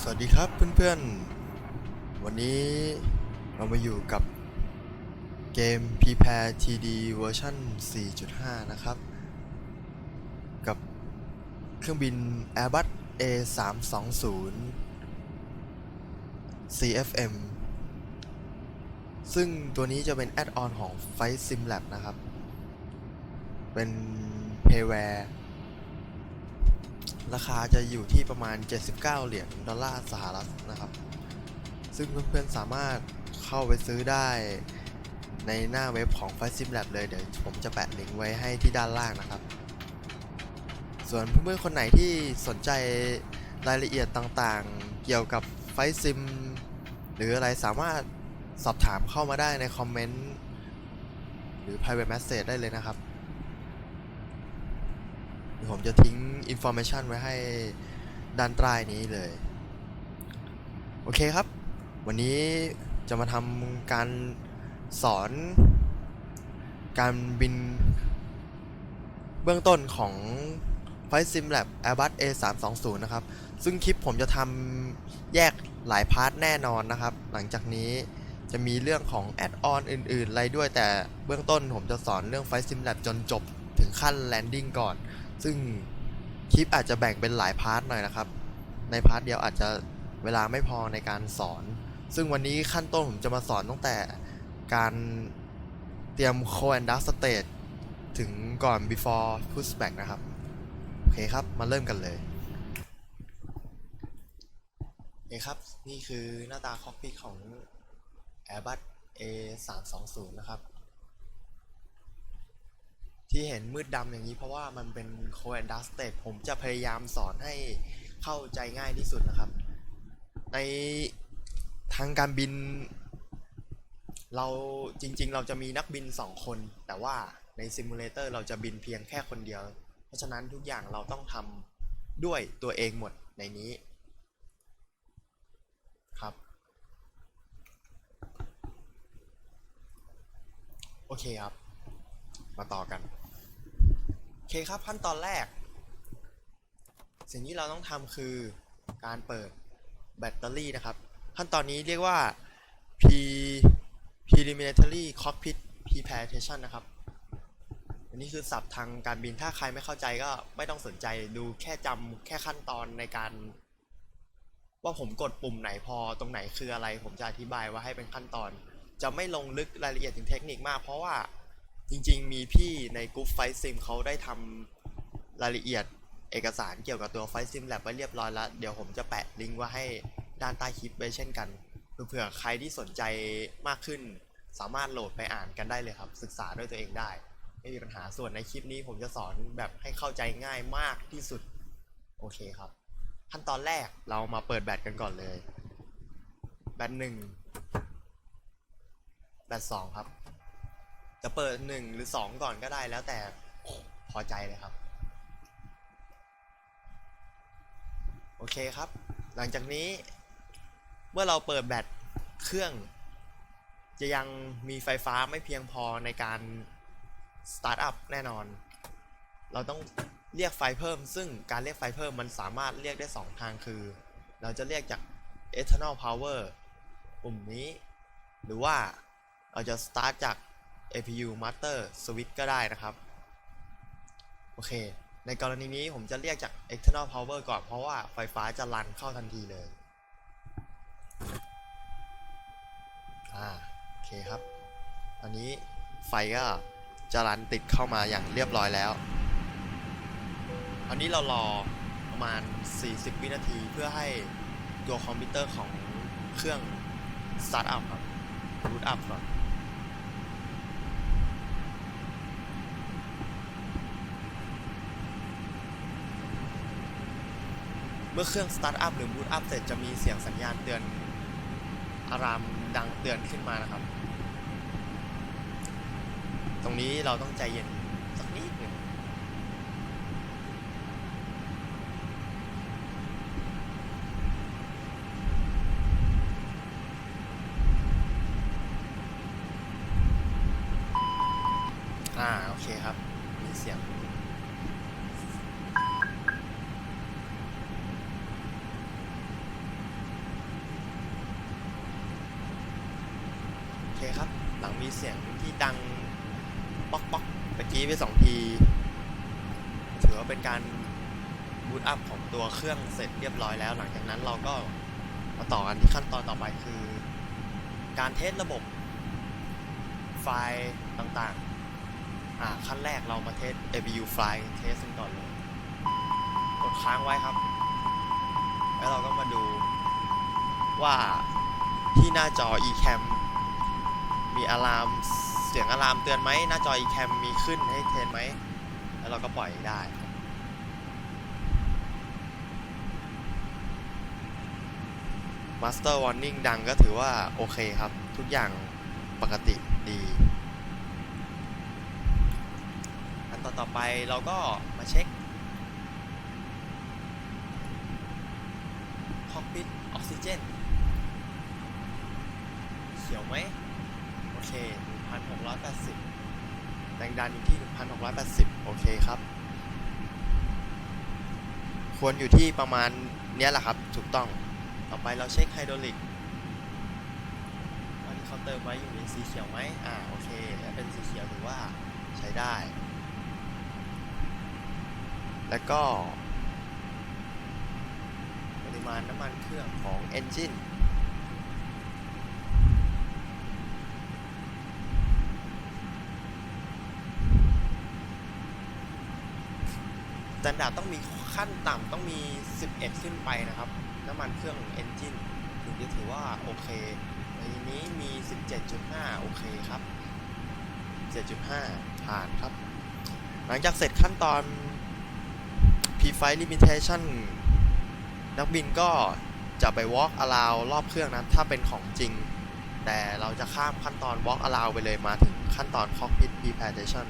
สวัสดีครับเพื่อนๆ วันนี้เรามาอยู่กับเกม Prepare TD เวอร์ชัน4.5 นะครับ กับเครื่องบิน Airbus A320 CFM ซึ่งตัวนี้จะเป็นแอดออนของ Flight Sim Lab นะครับ เป็น Payware ร ราคาจะอยู่ที่ประมาณ 79 เหรียญดอลลาร์สหรัฐนะครับ ซึ่งเพื่อนๆสามารถเข้าไปซื้อได้ในหน้าเว็บของ f i Sim Lab เลยเดี๋ยวผมจะแปะลิงก์ไว้ให้ที่ด้านล่างนะครับ ส่วนเพื่อนๆคนไหนที่สนใจรายละเอียดต่างๆ เกี่ยวกับ f i Sim หรืออะไรสามารถสอบถามเข้ามาได้ในคอมเมนต์หรือ private message ได้เลยนะครับเดี๋ยวผมจะทิ้ง information ไว้ให้ด้านใต้นี้เลย โอเคครับ วันนี้จะมาทำการสอน การบิน เบื้องต้นของ Flight Sim Lab Airbus A320 นะครับ ซึ่งคลิปผมจะทำแยกหลายพาร์ทแน่นอนนะครับ หลังจากนี้จะมีเรื่องของแอดออนอื่นๆ อะไรด้วยแต่เบื้องต้นผมจะสอนเรื่อง Flight Sim Lab จนจบถึงขั้น landing ก่อน ซึ่ง คลิปอาจจะแบ่งเป็นหลายพาร์ทหน่อยนะครับ ในพาร์ทเดียวอาจจะเวลาไม่พอในการสอน ซึ่งวันนี้ขั้นต้นผมจะมาสอนตั้งแต่การเตรียม c o and Dark State ถึงก่อน before pushback นะครับ โอเคครับ มาเริ่มกันเลยโอเคครับ นี่คือหน้าตาคอกพิทของ Airbus A320 นะครับ ที่เห็นมืดดำอย่างนี้เพราะว่ามันเป็น c o and Dark State ผมจะพยายามสอนให้เข้าใจง่ายที่สุดนะครับ ในทางการบิน เราจริง ๆ เราจะมีนักบิน 2 คน แต่ว่าในซิมูเลเตอร์เราจะบินเพียงแค่คนเดียว เพราะฉะนั้นทุกอย่างเราต้องทำด้วยตัวเองหมดในนี้ครับโอเคครับ มาต่อกัน โอเคครับขั้นตอนแรก สิ่งที่เราต้องทำคือการเปิดแบตเตอรี่นะครับ ขั้นตอนนี้เรียกว่า P preliminary cockpit preparation นะครับ อันนี้คือศัพท์ทางการบินถ้าใครไม่เข้าใจก็ไม่ต้องสนใจดูแค่จำแค่ขั้นตอนในการ ว่าผมกดปุ่มไหนพอตรงไหนคืออะไร ผมจะอธิบายว่าให้เป็นขั้นตอน จะไม่ลงลึกรายละเอียดถึงเทคนิคมาก เพราะว่า จริงๆ มีพี่ในกลุ่มไฟซิมเขาได้ทำรายละเอียดเอกสารเกี่ยวกับตัวไฟซิมแลบไว้เรียบร้อยแล้ว เดี๋ยวผมจะแปะลิงก์ไว้ให้ด้านใต้คลิปไว้เช่นกันเผื่อใครที่สนใจมากขึ้น สามารถโหลดไปอ่านกันได้เลยครับ ศึกษาด้วยตัวเองได้ ไม่มีปัญหาส่วนในคลิปนี้ผมจะสอนแบบให้เข้าใจง่ายมากที่สุด โอเคครับ ขั้นตอนแรกเรามาเปิดแบตกันก่อนเลย แบตหนึ่งแบตสองครับ จะเปิดหนึ่งหรือสองก่อนก็ได้แล้วแต่พอใจเลยครับ โอเคครับ หลังจากนี้เมื่อเราเปิดแบตเครื่อง จะยังมีไฟฟ้าไม่เพียงพอในการสตาร์ทอัพแน่นอน เราต้องเรียกไฟเพิ่ม ซึ่งการเรียกไฟเพิ่มมันสามารถเรียกได้ 2 ทางคือ เราจะเรียกจาก Eternal power ปุ่มนี้ หรือว่าเราจะ start จาก APU master switch ก็ได้นะครับ โอเค ในกรณีนี้ผมจะเรียกจาก external power ก่อน เพราะว่าไฟฟ้าจะรันเข้าทันทีเลย อ่า โอเคครับตอนนี้ไฟก็จะรันติดเข้ามาอย่างเรียบร้อยแล้ว อันนี้เรารอประมาณ 40 วินาทีเพื่อให้ตัวคอมพิวเตอร์ของเครื่อง start up ครับ boot up ก่อน เมื่อเครื่อง start up หรือ boot up เสร็จจะมีเสียงสัญญาณเตือนอารามดังเตือนขึ้นมานะครับ ตรงนี้เราต้องใจเย็นสักนิดหนึ่งอ่า โอเคครับ มีเสียง โครับ หลังมี เสียงที่ดังป๊อกป๊อกตะกี้ไปสองที ถือว่าเป็นการบูตอัพของตัวเครื่องเสร็จเรียบร้อยแล้ว หลังจากนั้นเราก็มาต่อกันที่ขั้นตอนต่อไปคือ การเทสระบบไฟล์ต่างๆ อ่าขั้นแรกเรามาเทส ABU ไฟล์เทสกันก่อนเลย กดค้างไว้ครับ แล้วเราก็มาดูว่าที่หน้าจอ eCam มีอะลามเสียงอะลามเตือนไหมหน้าจอ eCam มีขึ้นให้เทนไหม แล้วเราก็ปล่อยได้ Master Warning ดังก็ถือว่า โอเคครับ ทุกอย่างปกติดี อันต่อต่อไปเราก็มาเช็คคอกพิทออกซิเจน เขียวไหม 1,680 แรงดันอยู่ที่ 1,680 โอเคครับ ควรอยู่ที่ประมาณเนี้ยแหละครับ ถูกต้อง ต่อไปเราเช็คไฮดรอลิกว่าที่เขาเติมไว้อยู่ในสีเขียวไหมอ่า โอเคถ้าเป็นสีเขียวถือว่าใช้ได้ แล้วก็ ปริมาณน้ำมันเครื่องของ Engine ส แตนดาร์ดต้องมีขั้นต่ำต้องมี 11 ขึ้นไปนะครับ น้ำมันเครื่อง Engine ถึงจะถือว่าโอเคในนี้มี 17.5 โอเคครับ7.5 ผ่านครับ หลังจากเสร็จขั้นตอน P-Flight Limitation นักบินก็จะไป walk around รอบเครื่องนะ ถ้าเป็นของจริง แต่เราจะข้ามขั้นตอน walk around ไปเลยมาถึงขั้นตอน cockpit preparation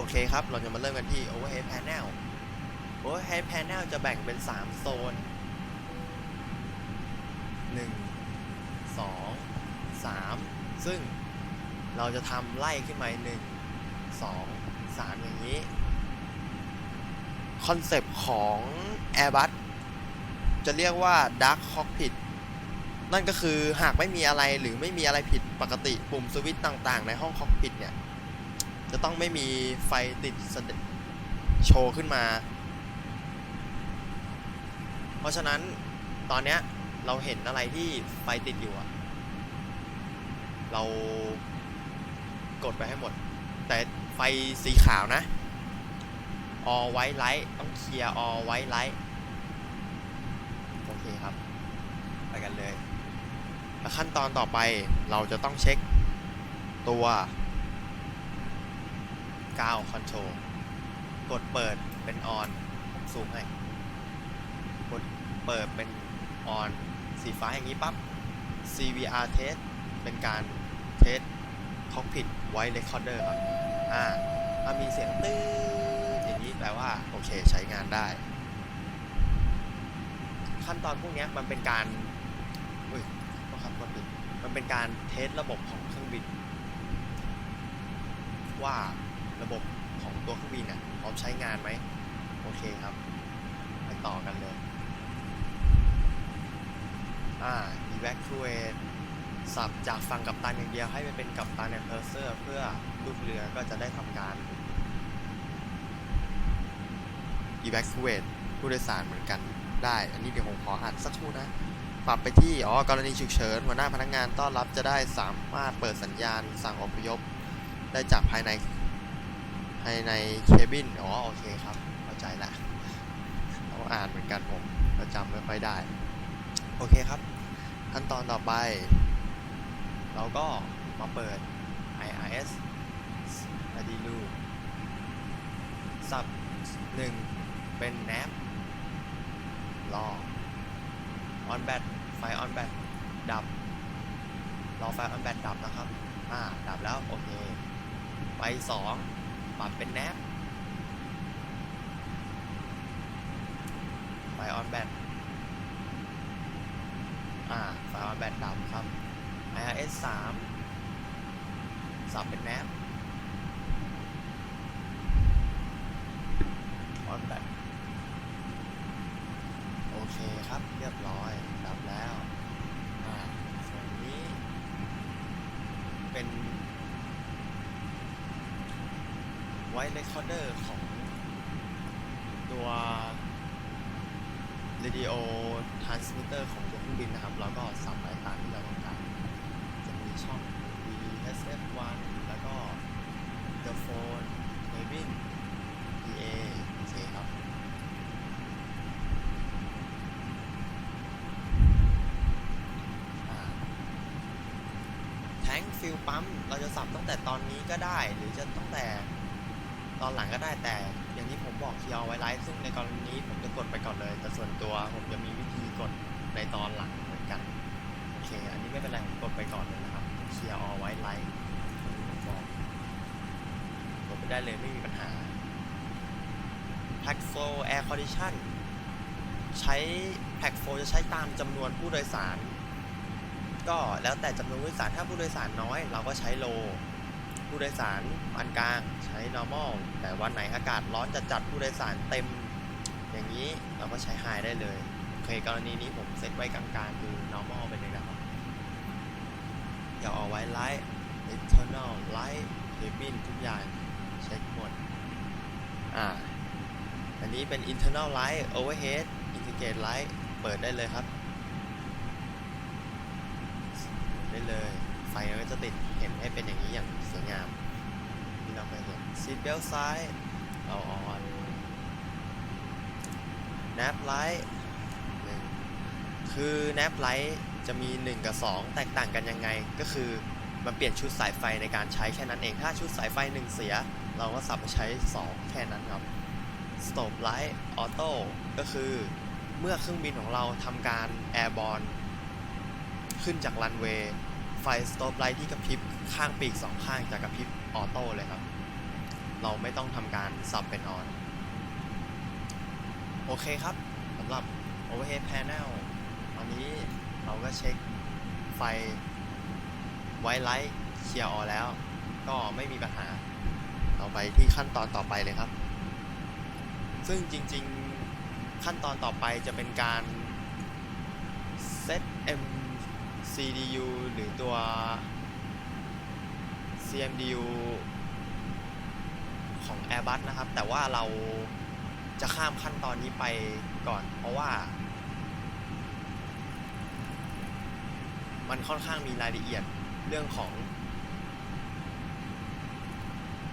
โอเคครับ เราจะมาเริ่มกันที่ overhead panel overhead panel จะแบ่งเป็น 3 โซน 1 2 3 ซึ่งเราจะทำไล่ขึ้นมา1 2 3 อย่างนี้ คอนเซปต์ของ Airbus จะเรียกว่า Dark Cockpit นั่นก็คือหากไม่มีอะไรหรือไม่มีอะไรผิดปกติปุ่มสวิตช์ต่างๆ ในห้องคอกพิทเนี่ย จะต้องไม่มีไฟติดแสดโชว์ขึ้นมา เพราะฉะนั้นตอนเนี้ยเราเห็นอะไรที่ไฟติดอยู่อะเรากดไปให้หมด แต่ไฟสีขาวนะ all white light ต้องเคลียร์ all white light โอเคครับ ไปกันเลย ขั้นตอนต่อไปเราจะต้องเช็คตัว กาวคอนโทรลกดเปิดเป็น on ผมซูมให้กดเปิดเป็น on สีฟ้าอย่างนี้ปั๊บ CVR test เป็นการเทส cockpit voice recorder ครับ อ่าถ้ามีเสียงตื้ออย่างนี้แปลว่า โอเคใช้งานได้ ขั้นตอนพวกนี้มันเป็นการอุ้ยครับกดผิมันเป็นการเทสระบบของเครื่องบิน ว่า ระบบของตัวเครื่องบินอะพร้อมใช้งานไหมโอเคครับ ไปต่อกันเลย อ่า evacuate สับจากฝั่งกัปตันอย่างเดียวให้ไปเป็นกัปตันแอนเพอร์เซอร์เพื่อลูกเรือก็จะได้ทำการ evacuate ผู้โดยสารเหมือนกันได้ อันนี้เดี๋ยวผมขออ่านสักครู่นะ ปรับไปที่ อ๋อ กรณีฉุกเฉิน หัวหน้าพนักงานต้อนรับจะได้สามารถเปิดสัญญาณสั่งอพยพ ได้จากภายใน ภายในเคบิน อ๋อ โอเคครับ เข้าใจละต้องอ่านเหมือนกันผมประจำไม่ค่อยได้ โอเคครับ ขั้นตอนต่อไป เราก็มาเปิด IRS อดีลูสับหนึ่งเป็น NAP รอ on bat ไฟ on bat ดับ รอไฟ on bat ดับนะครับ อ่า ดับแล้ว โอเคไฟสอง ปรับเป็นแนบไฟออนแบตอ่าไฟออนแบตดำครับ IRS 3สับเป็นแนบออนแบตล้ว อ่า ส่วนนี้ Voice Recorder ของตัว Radio Transmitter ของตัวเครื่องบินนะครับ แล้วก็สับไว้ตามที่เราต้องการ จะมีช่อง VSF1 แล้วก็ The Phone Cabin PA โอเคครับแทงฟิลปั๊มเราจะสับตั้งแต่ตอนนี้ก็ได้ หรือจะตั้งแต่ ตอนหลังก็ได้แต่อย่างที่ผมบอกเคลียร์ไว้ไลฟ์ซึ่งในกรณีนี้ผมจะกดไปก่อนเลย แต่ส่วนตัวผมจะมีวิธีกดในตอนหลังเหมือนกันโอเค อันนี้ไม่เป็นไรผมกดไปก่อนเลยนะครับเคลียร์เอาไว้ไลฟ์ผมบอกกดไปได้เลยไม่มีปัญหา Pack Flow Air Condition ใช้ Pack Flow จะใช้ตามจำนวนผู้โดยสาร ก็แล้วแต่จำนวนผู้โดยสารถ้าผู้โดยสารน้อย เราก็ใช้ low ผู้โดยสารปานกลางใช้ normal แต่วันไหนอากาศร้อนจัดจัดๆผู้โดยสารเต็ม อย่างนี้เราก็ใช้ high ได้เลยโอเคกรณีนี้ผมเซตไว้กลางๆคือ normal ไปเลยนะครับอย่าเอาไว้ light internal light cabin ทุกอย่างเช็คหมดอ่าอันนี้เป็น internal light overhead integrate light เปิดได้เลยครับ ได้เลย ไฟมันก็จะติด เห็นให้เป็นอย่างนี้อย่างสวยงามที่เราเคยเห็นซีทเบลซ้ายเราออนแนบไลท์คือแนบไลท์จะมี 1 กับ 2 แตกต่างกันยังไง ก็คือมันเปลี่ยนชุดสายไฟในการใช้แค่นั้นเอง ถ้าชุดสายไฟ 1 เสีย เราก็สับมาใช้ 2 แค่นั้นครับ Stop Light Auto ก็คือเมื่อเครื่องบินของเราทำการ Airborne ขึ้นจากรันเวย์ ไฟสโต p ไลท์ที่กระพริบข้างปีกสองข้างจะกระพริบออโต้เลยครับ เราไม่ต้องทำการซับเป็นออน โอเคครับสำหรับ Overhead Panel ตอนนี้เราก็เช็คไฟไวไลท์เคลียร์ออแล้ว ก็ไม่มีปัญหา เราไปที่ขั้นตอนต่อไปเลยครับ ซึ่งจริงๆขั้นตอนต่อไปจะเป็นการ set M CDU หรือตัว CMDU ของ Airbus นะครับ แต่ว่าเราจะข้ามขั้นตอนนี้ไปก่อน เพราะว่า มันค่อนข้างมีรายละเอียดเรื่องของ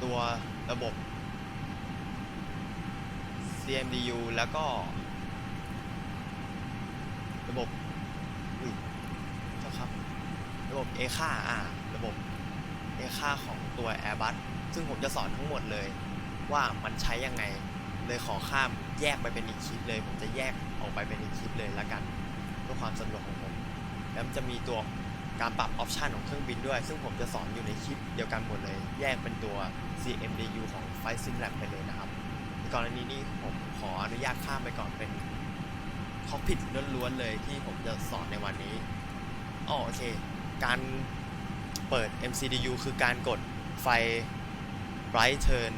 ตัวระบบ CMDU แล้วก็ ระบบอุ้ยโทษครับ ระบบเอค่าอ่าระบบเอค่าของตัว Airbus ซึ่งผมจะสอนทั้งหมดเลย ว่ามันใช้ยังไงเลยขอข้ามแยกไปเป็นอีกคลิปเลย ผมจะแยกออกไปเป็นอีกคลิปเลยละกันเพื่อความสะดวกของผม แล้วมันจะมีตัวการปรับออปชันของเครื่องบินด้วย ซึ่งผมจะสอนอยู่ในคลิปเดียวกันหมดเลย แยกเป็นตัว CMDU ของ Flight Sim Lab ไปเลยนะครับในกรณีนี้ผมขออนุญาตข้ามไปก่อนเป็นคอกพิทล้วนๆเลยที่ผมจะสอนในวันนี้อ๋อโอเค การเปิด MCDU คือการกดไฟ bright turn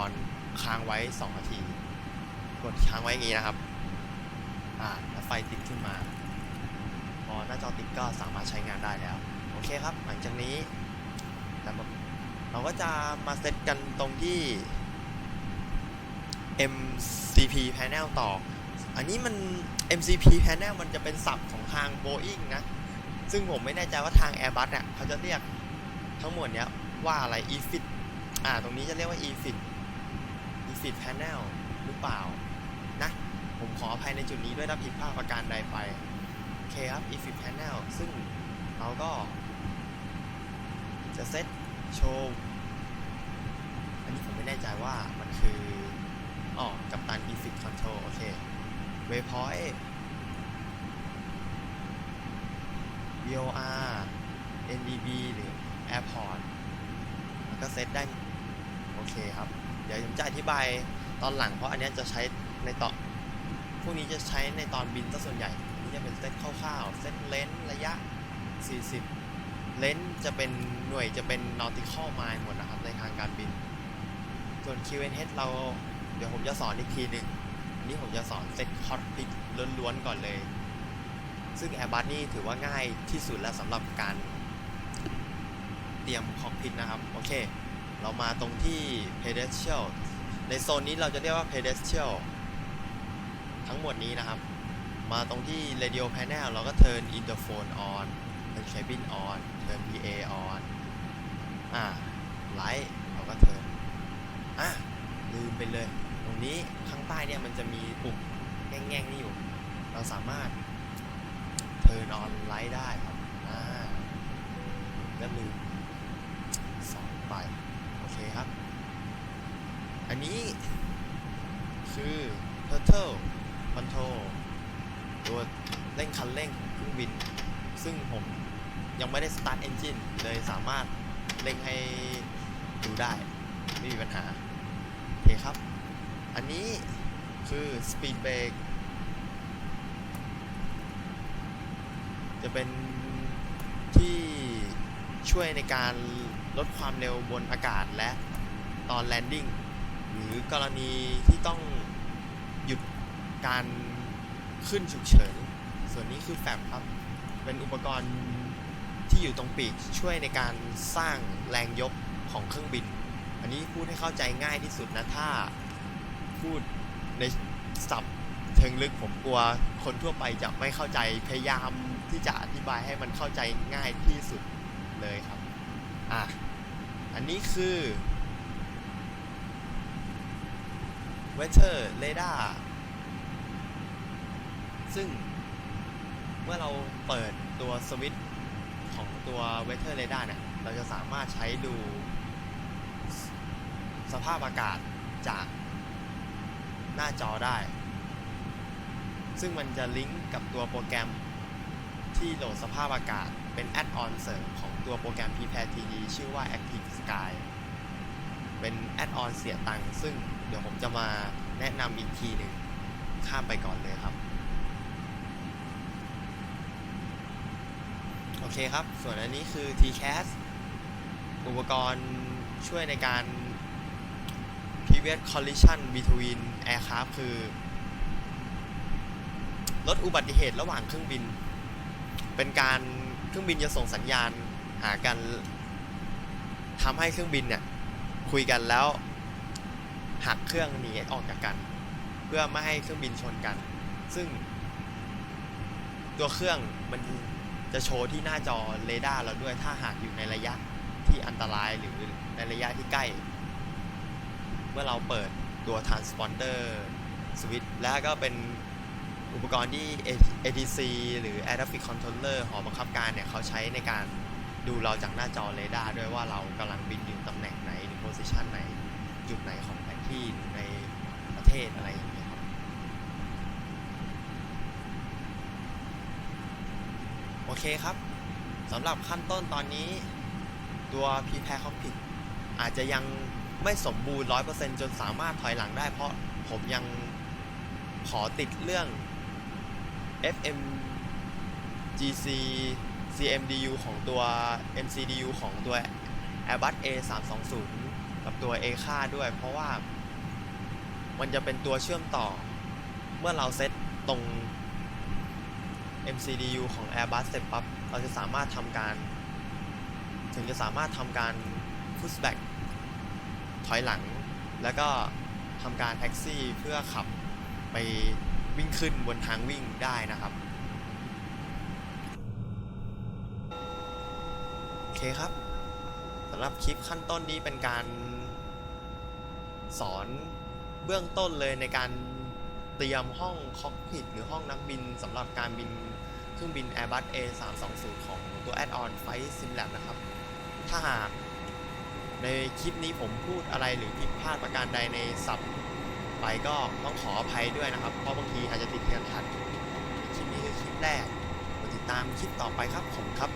on ค้างไว้ 2 นาที กดค้างไว้อย่างนี้นะครับ อ่าแล้วไฟติดขึ้นมา พอหน้าจอติดก็สามารถใช้งานได้แล้ว โอเคครับ หลังจากนี้ เราก็จะมาเซตกันตรงที่ MCP panel ต่อ อันนี้มัน MCP panel มันจะเป็นศัพท์ของทาง Boeing นะ ซึ่งผมไม่แน่ใจว่าทาง Airbus เนี่ยเขาจะเรียกทั้งหมดเนี้ยว่าอะไร EFIT อ่า ตรงนี้จะเรียกว่า EFIT EFIT panel หรือเปล่า นะ ผมขออภัยในจุดนี้ด้วยถ้าผิดพลาดประการใดไป โอเคครับ EFIT panel ซึ่งเราก็ จะเซตโชว์ อันนี้ผมไม่แน่ใจว่ามันคืออ๋อกัปตัน EFIT control โอเค waypoint VOR NDB หรือ Airport มันก็เซตได้โอเคครับ เดี๋ยวผมจะอธิบายตอนหลังเพราะอันนี้จะใช้ในตอนพวกนี้จะใช้ในตอนบินซะส่วนใหญ่อันนี้จะเป็นเซตคร่าวๆ เซตเลนส์ระยะ 40 เลนส์จะเป็นหน่วยจะเป็น nautical mile หมดนะครับในทางการบิน ส่วน QNH เราเดี๋ยวผมจะสอนอีกทีหนึ่งอันนี้ผมจะสอนเซตคอร์พิกล้วนๆก่อนเลย ซึ่ง Airbus นี่ถือว่าง่ายที่สุดแล้วสำหรับการเตรียมคอกพิทนะครับ โอเค เรามาตรงที่ pedestal ในโซนนี้เราจะเรียกว่า pedestal ทั้งหมดนี้นะครับ มาตรงที่ radio panel เราก็ turn interphone on turn cabin on turn PA on อ่า light เราก็ turn อะลืมไปเลย ตรงนี้ข้างใต้เนี่ยมันจะมีปุ่มแง่งๆนี่อยู่ เราสามารถ turn on light ได้ครับอ่าก็ลืมสอนไป โอเคครับ อันนี้คือ turtle control ตัวเร่งคันเร่งของเครื่องบิน ซึ่งผมยังไม่ได้ start engine เลยสามารถเร่งให้ดูได้ ไม่มีปัญหา โอเคครับ อันนี้คือ speed brake จะเป็นที่ช่วยในการลดความเร็วบนอากาศและตอนแลนดิ้งหรือกรณีที่ต้องหยุดการขึ้นฉุกเฉิน ส่วนนี้คือแฟบครับ เป็นอุปกรณ์ที่อยู่ตรงปีกช่วยในการสร้างแรงยกของเครื่องบิน อันนี้พูดให้เข้าใจง่ายที่สุดนะ ถ้าพูดในศัพท์ เชิงลึกผมกลัวคนทั่วไปจะไม่เข้าใจพยายามที่จะอธิบายให้มันเข้าใจง่ายที่สุดเลยครับอะอันนี้คือ Weather Radar ซึ่งเมื่อเราเปิดตัวสวิตช์ของตัว Weather Radar เนี่ย เราจะสามารถใช้ดูสสภาพอากาศจากหน้าจอได้ ซึ่งมันจะลิงก์กับตัวโปรแกรมที่โหลดสภาพอากาศเป็นแอดออนเสริมของตัวโปรแกรม Prepare TD ชื่อว่า Active Sky เป็นแอดออนเสียตังค์ซึ่งเดี๋ยวผมจะมาแนะนำอีกทีหนึ่งข้ามไปก่อนเลยครับ โอเคครับ ส่วนอันนี้คือ TCAS อุปกรณ์ช่วยในการ prevent collision between aircraft คือ ลดอุบัติเหตุระหว่างเครื่องบิน เป็นการเครื่องบินจะส่งสัญญาณหากันทำให้เครื่องบินเนี่ยคุยกันแล้วหักเครื่องหนีออกจากกัน เพื่อไม่ให้เครื่องบินชนกัน ซึ่ง ตัวเครื่องมันจะโชว์ที่หน้าจอเรดาร์เราด้วยถ้าหากอยู่ในระยะที่อันตรายหรือในระยะที่ใกล้ เมื่อเราเปิดตัว transponder switch แล้วก็เป็น อุปกรณ์ที่ ATC หรือ Air Traffic Controller หอบังคับการเนี่ยเขาใช้ในการดูเราจากหน้าจอเรดาร์ด้วยว่าเรากำลังบินอยู่ตำแหน่งไหนหรือ position ไหน จุดไหนของแผนที่ในประเทศอะไรอย่างเงี้ยครับโอเคครับสำหรับขั้นต้นตอนนี้ ตัว p p a c o c p i t อาจจะยังไม่สมบูรณ์ 100%จนสามารถถอยหลังได้เพราะผมยังขอติดเรื่อง FM GC CMDU ของตัว MCDU ของตัว Airbus A320 กับตัว A ค่าด้วย เพราะว่ามันจะเป็นตัวเชื่อมต่อ เมื่อเราเซตตรง MCDU ของ Airbus เสร็จปั๊บ เราจะสามารถทำการ ถึงจะสามารถทำการ pushback ถอยหลัง แล้วก็ทำการแท็กซี่เพื่อขับไป วิ่งขึ้นบนทางวิ่งได้นะครับ โอเคครับสำหรับคลิปขั้นต้นนี้เป็นการสอนเบื้องต้นเลยในการเตรียมห้องคอกพิทหรือห้องนักบินสำหรับการบินเครื่องบิน Airbus A320 ของตัว Add-on Flight Simlab นะครับ ถ้าหากในคลิปนี้ผมพูดอะไรหรือผิดพลาดประการใดในศัพท์ ไปก็ต้องขออภัยด้วยนะครับ เพราะบางทีอาจจะติดขัดขัดคลิปนี้คือคลิปแรกมาติดตามคลิปต่อไปครับผมครับ